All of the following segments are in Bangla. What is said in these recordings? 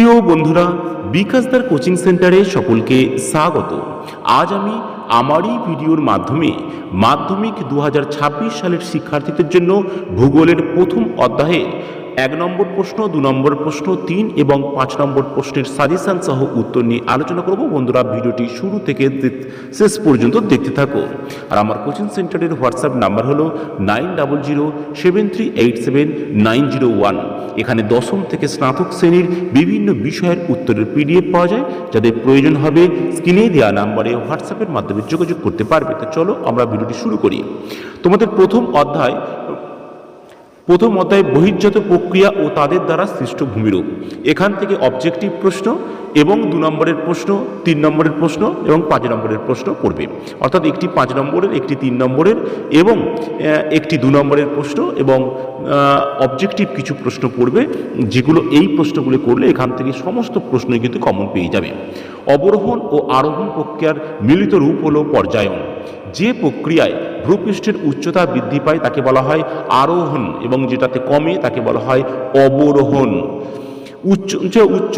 প্রিয় বন্ধুরা বিকাশদার কোচিং সেন্টারে সকলকে স্বাগত। আজ আমি আমারই ভিডিওর মাধ্যমে মাধ্যমিক দু হাজার ছাব্বিশ সালের শিক্ষার্থীদের জন্য ভূগোলের প্রথম অধ্যায়ে এক নম্বর প্রশ্ন, দু নম্বর প্রশ্ন, তিন এবং পাঁচ নম্বর প্রশ্নের সাজেশন সহ উত্তর নিয়ে আলোচনা করব। বন্ধুরা, ভিডিওটি শুরু থেকে শেষ পর্যন্ত দেখতে থাকো আর আমার কোচিং সেন্টারের হোয়াটসঅ্যাপ নাম্বার হলো nine double zero seven three eight seven nine zero one. এখানে দশম থেকে স্নাতক শ্রেণির বিভিন্ন বিষয়ের উত্তরের পিডিএফ পাওয়া যায়। যাদের প্রয়োজন হবে, স্ক্রিনে দেওয়া নাম্বারে হোয়াটসঅ্যাপের মাধ্যমে যোগাযোগ করতে পারবে। তো চলো আমরা ভিডিওটি শুরু করি। তোমাদের প্রথম অধ্যায় প্রথম অধ্যায় বহির্জাত প্রক্রিয়া ও তাদের দ্বারা সৃষ্ট ভূমিরূপ। এখান থেকে অবজেক্টিভ প্রশ্ন এবং দু নম্বরের প্রশ্ন, তিন নম্বরের প্রশ্ন এবং পাঁচ নম্বরের প্রশ্ন পড়বে। অর্থাৎ একটি পাঁচ নম্বরের, একটি তিন নম্বরের এবং একটি দু নম্বরের প্রশ্ন এবং অবজেক্টিভ কিছু প্রশ্ন পড়বে, যেগুলো এই প্রশ্নগুলি করলে এখান থেকে সমস্ত প্রশ্নই কিন্তু কমন পেয়ে যাবে। অবরোহণ ও আরোহণ প্রক্রিয়ার মিলিত রূপ হলো পর্যায়ন। যে প্রক্রিয়ায় ভূপৃষ্ঠের উচ্চতা বৃদ্ধি পায়, তাকে বলা হয় আরোহণ, এবং যেটাতে কমে, তাকে বলা হয় অবরোহণ। উচ্চ উচ্চ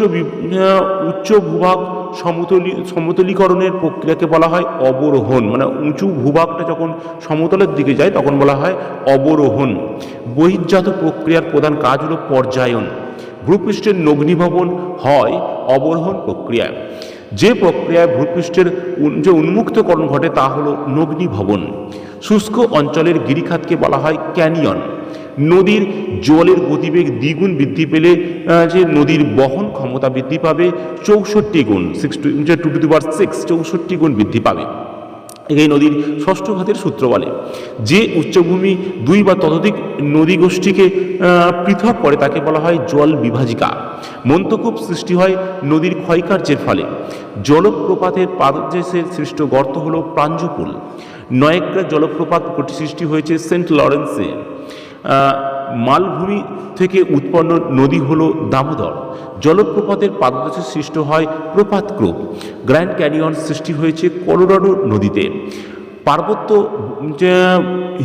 উচ্চ ভূভাগ সমতলী, সমতলীকরণের প্রক্রিয়াকে বলা হয় অবরোহণ। মানে উঁচু ভূভাগটা যখন সমতলের দিকে যায়, তখন বলা হয় অবরোহণ। বহির্জাত প্রক্রিয়ার প্রধান কাজ হলো পর্যায়ন। ভূপৃষ্ঠের নগ্নিভবন হয় অবরোহণ প্রক্রিয়ায়। যে প্রক্রিয়ায় ভূপৃষ্ঠের যে উন্মুক্তকরণ ঘটে, তা হলো নগ্নিভবন। শুষ্ক অঞ্চলের গিরিখাতকে বলা হয় ক্যানিয়ন। নদীর জলের গতিবেগ দ্বিগুণ বৃদ্ধি পেলে যে নদীর বহন ক্ষমতা বৃদ্ধি পাবে চৌষট্টি গুণ সিক্স টু টু টু বার সিক্স চৌষট্টি গুণ বৃদ্ধি পাবে। এই নদীর ষষ্ঠ ঘাতের সূত্র বলে, যে উচ্চভূমি দুই বা ততোধিক নদী গোষ্ঠীকে পৃথক করে তাকে বলা হয় জল বিভাজিকা। মন্তকূপ সৃষ্টি হয় নদীর ক্ষয়কার্যের ফলে। জলপ্রপাতের পাদদেশের সৃষ্ট গর্ত হল প্রাঞ্জপুল। নয়েগ্রা জলপ্রপাত সৃষ্টি হয়েছে সেন্ট লরেন্সে। মালভূমি থেকে উৎপন্ন নদী হল দামোদর। জলপ্রপাতের পাদদেশে সৃষ্ট হয় প্রপাত ক্রোপ গ্র্যান্ড ক্যানিয়ন সৃষ্টি হয়েছে কলোরাডো নদীতে। পার্বত্য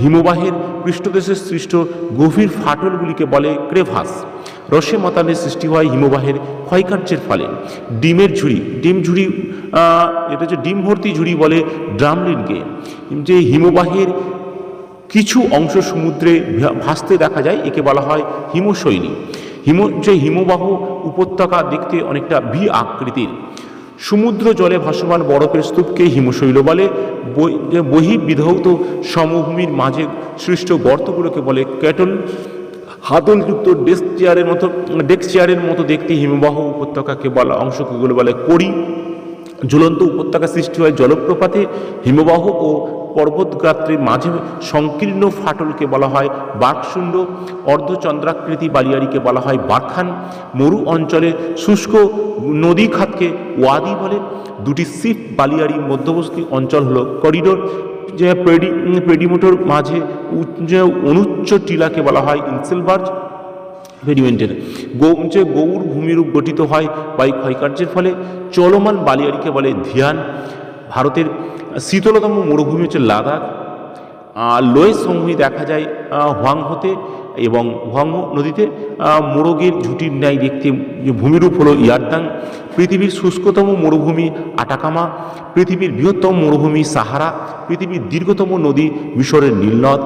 হিমবাহের পৃষ্ঠদেশে সৃষ্ট গভীর ফাটলগুলিকে বলে ক্রেভাস। রসে মাতানের সৃষ্টি হয় হিমবাহের ক্ষয়কার্যের ফলে। ডিমের ঝুড়ি, ডিম ঝুড়ি এটা হচ্ছে ডিম ভর্তি ঝুড়ি বলে ড্রামলিনকে। যে হিমবাহের কিছু অংশ সমুদ্রে ভাসতে দেখা যায়, একে বলা হয় হিমশৈলী। হিম, যে হিমবাহ উপত্যকা দেখতে অনেকটা ভি আকৃতির। সমুদ্র জলে ভাসমান বরফের স্তূপকে হিমশৈল বলে। বহির্বিধৌত সমভূমির মাঝে সৃষ্ট গর্তগুলোকে বলে ক্যাটল। হাতলযুক্ত ডেস্ক চেয়ারের মতো ডেস্ক চেয়ারের মতো দেখতে হিমবাহ উপত্যকাকে বলা, অংশগুলো বলে করি ঝুলন্ত উপত্যকা সৃষ্টি হয় জলপ্রপাতে, হিমবাহ ও পর্বতগাত্রের মাঝে সংকীর্ণ ফাটলকে বলা হয় বাঘশুণ্ড, অর্ধচন্দ্রাকৃতি বালিয়াড়িকে বলা হয় বারখান মরু অঞ্চলে শুষ্ক নদী খাতকে ওয়াদি বলে। দুটি সিফ বালিয়াড়ি মধ্যবর্তী অঞ্চল হলো করিডোর। যে পেডি পেডিমোটোর মাঝে যে অনুচ্চ টিলাকে বলা হয় ইনসেলবার্জ ভেডিমেন্টের গৌ, যে গৌর ভূমিরূপ গঠিত হয় বায়ু ক্ষয়কার্যের ফলে, চলমান বালিয়ারিকে বলে ধিয়ান। ভারতের শীতলতম মরুভূমি হচ্ছে লাদাখ। আর লোয়েস সমভূমি দেখা যায় হোয়াংহোতে এবং হোয়াংহো নদীতে মোরগের ঝুটির ন্যায় দেখতে ভূমিরূপ হলো ইয়ারদাং। পৃথিবীর শুষ্কতম মরুভূমি আটাকামা, পৃথিবীর বৃহত্তম মরুভূমি সাহারা, পৃথিবীর দীর্ঘতম নদী মিশরের নীলনদ,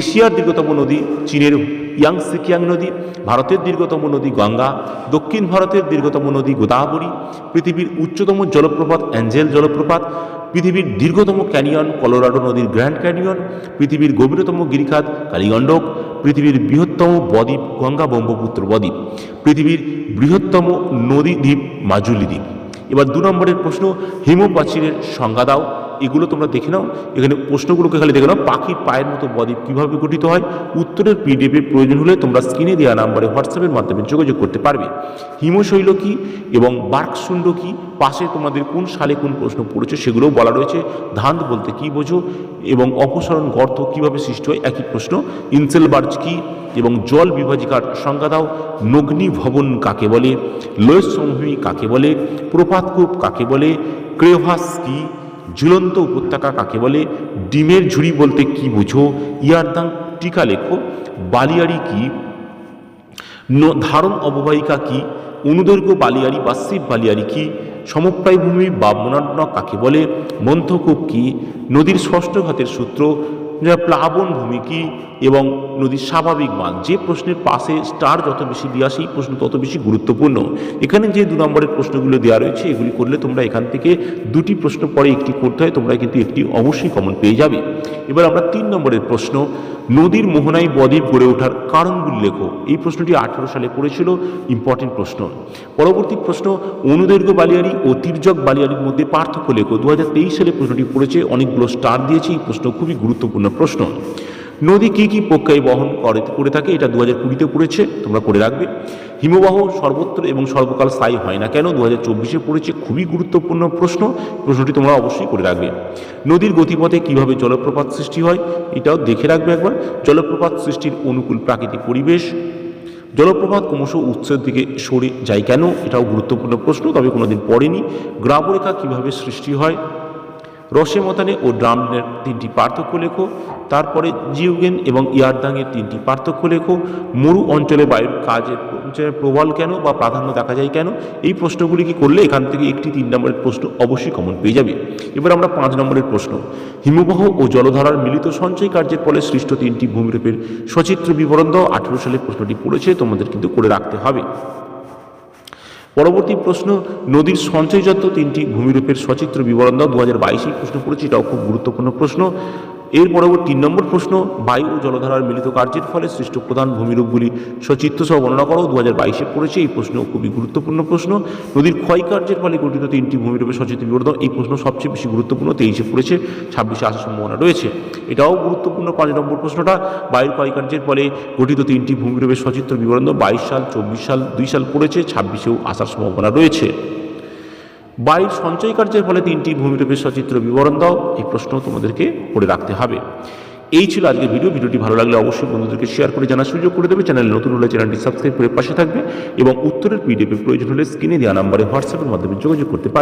এশিয়ার দীর্ঘতম নদী চীনের ইয়াংসিকিয়াং নদী, ভারতের দীর্ঘতম নদী গঙ্গা, দক্ষিণ ভারতের দীর্ঘতম নদী গোদাবরী, পৃথিবীর উচ্চতম জলপ্রপাত অ্যাঞ্জেল জলপ্রপাত পৃথিবীর দীর্ঘতম ক্যানিয়ন, কলোরাডো নদীর গ্র্যান্ড ক্যানিয়ন, পৃথিবীর গভীরতম গিরিখাত কালীগণ্ডক, পৃথিবীর বৃহত্তম বদ্বীপ গঙ্গা ব্রহ্মপুত্র বদ্বীপ, পৃথিবীর বৃহত্তম নদী দ্বীপ মাজুলি দ্বীপ। এবার দু নম্বরের প্রশ্ন হিমপ্রাচীরের সংজ্ঞা দাও। এগুলো তোমরা দেখে নাও। এখানে প্রশ্নগুলোকে খালি দেখে নাও, পাখির পায়ের মতো বদ্বীপ কীভাবে গঠিত হয়? উত্তরের পিডিএফের প্রয়োজন হলে তোমরা স্ক্রিনে দেওয়া নাম্বারে হোয়াটসঅ্যাপের মাধ্যমে যোগাযোগ করতে পারবে। হিমশৈল কী এবং বার্কশুণ্ড কী? পাশে তোমাদের কোন সালে কোন প্রশ্ন পড়েছে সেগুলোও বলা রয়েছে। ধান বলতে কী বোঝো? এবং অপসারণ গর্ত কীভাবে সৃষ্টি হয়? একই প্রশ্ন। ইনসেলবার্জ কী এবং জল বিভাজিকার সংজ্ঞা দাও। নগ্নি ভবন কাকে বলে? লোয়েস সমভূমি কাকে বলে? প্রপাতকূপ কাকে বলে? ক্রেভাস কী ঝুলন্ত উপত্যকা কাকে বলে? ডিমের ঝুড়ি বলতে কি বুঝো? ইয়ারদাং টিকা লেখো। বালিয়াড়ি কি? ধারণ অববাহিকা কি? অনুদৈর্ঘ্য বালিয়ারি বা শিব বালিয়ারি কি? সমপ্রায় ভূমি বা মনান্ন কাকে বলে? মন্থকূপ কি? নদীর ষষ্ঠ ঘাতের সূত্র প্লাবন ভূমি কি এবং নদীর স্বাভাবিক মান যে প্রশ্নের পাশে স্টার যত বেশি দেওয়া সেই প্রশ্ন তত বেশি গুরুত্বপূর্ণ। এখানে যে দু নম্বরের প্রশ্নগুলো দেওয়া রয়েছে, এগুলি করলে তোমরা এখান থেকে দুটি প্রশ্ন পরে একটি করতে হয়, তোমরা কিন্তু একটি অবশ্যই কমন পেয়ে যাবে। এবার আমরা তিন নম্বরের প্রশ্ন, নদীর মোহনায় বদ্বীপ গড়ে ওঠার কারণগুলি লেখো। এই প্রশ্নটি আঠেরো সালে পড়েছিল ইম্পর্টেন্ট প্রশ্ন। পরবর্তী প্রশ্ন, অনুদৈর্ঘ্য বালিয়ারি ও তির্যক বালিয়ারির মধ্যে পার্থক্য লেখো। দু হাজার তেইশ সালে প্রশ্নটি পড়েছে, অনেকগুলো স্টার দিয়েছে, এই প্রশ্ন খুবই গুরুত্বপূর্ণ। প্রশ্ন। নদী কি কি প্রক্রিয়ায় বহন করে করে থাকে? এটা দু হাজার কুড়িতে পড়েছে, তোমরা করে রাখবে। হিমবাহ সর্বত্র এবং সর্বকাল স্থায়ী হয় না কেন? দু হাজার চব্বিশে পড়েছে, খুবই গুরুত্বপূর্ণ প্রশ্ন। প্রশ্নটি তোমরা অবশ্যই করে রাখবে। নদীর গতিপথে কীভাবে জলপ্রপাত সৃষ্টি হয়, এটাও দেখে রাখবে একবার। জলপ্রপাত সৃষ্টির অনুকূল প্রাকৃতিক পরিবেশ। জলপ্রপাত ক্রমশ উৎসের দিকে সরে যায় কেন? এটাও গুরুত্বপূর্ণ প্রশ্ন, তবে কোনোদিন পড়েনি। গ্রামরেখা কীভাবে সৃষ্টি হয় রসে মতানে ও ড্রামনের তিনটি পার্থক্য লেখো। তারপরে জিওগেন এবং ইয়ারদাংয়ের তিনটি পার্থক্য লেখো। মরু অঞ্চলে বায়ুর কাজের প্রবল কেন বা প্রাধান্য দেখা যায় কেন? এই প্রশ্নগুলি কি করলে এখান থেকে একটি তিন নম্বরের প্রশ্ন অবশ্যই কমন পেয়ে যাবে। এবার আমরা পাঁচ নম্বরের প্রশ্ন। হিমবাহ ও জলধারার মিলিত সঞ্চয় কার্যের ফলে সৃষ্ট তিনটি ভূমিরূপের সচিত্র বিবরণ দাও। আঠেরো সালে প্রশ্নটি পড়েছে, তোমাদের কিন্তু করে রাখতে হবে। পরবর্তী প্রশ্ন, নদীর সঞ্চয়জাত তিনটি ভূমিরূপের সচিত্র বিবরণ দাও। দু হাজার বাইশে প্রশ্ন পড়েছি, এটাও খুব গুরুত্বপূর্ণ প্রশ্ন। এর পরবর্তী তিন নম্বর প্রশ্ন, বায়ু ও জলধারার মিলিত কার্যের ফলে সৃষ্ট প্রধান ভূমিরূপগুলি সচিত্র সহ বর্ণনা করো। দু হাজার বাইশে পড়েছে, এই প্রশ্ন খুবই গুরুত্বপূর্ণ প্রশ্ন। নদীর ক্ষয় কার্যের ফলে গঠিত তিনটি ভূমিরূপে সচিত্র বিবরণ এই প্রশ্ন সবচেয়ে বেশি গুরুত্বপূর্ণ, তেইশে পড়েছে, ছাব্বিশে আসার সম্ভাবনা রয়েছে। এটাও গুরুত্বপূর্ণ, পাঁচ নম্বর প্রশ্নটা, বায়ুর ক্ষয় কার্যের ফলে গঠিত তিনটি ভূমিরূপের সচিত্র বিবরণ বাইশ সাল, চব্বিশ সাল, দুই সাল পড়েছে, ছাব্বিশেও আসার সম্ভাবনা রয়েছে। বায়ুর সঞ্চয় কার্যের ফলে তিনটি ভূমিরূপের সচিত্র বিবরণ দাও। এই প্রশ্ন তোমাদেরকে করে রাখতে হবে। এই ছিল আজকের ভিডিও। ভিডিওটি ভালো লাগলে অবশ্যই বন্ধুদেরকে শেয়ার করে জানার সুযোগ করে দেবে। চ্যানেল নতুন হলে চ্যানেলটি সাবস্ক্রাইব করে পাশে থাকবে এবং উত্তরের পিডিএফের প্রয়োজন হলে স্ক্রিনে দেওয়া নাম্বারে হোয়াটসঅ্যাপের মাধ্যমে যোগাযোগ করতে পারবে।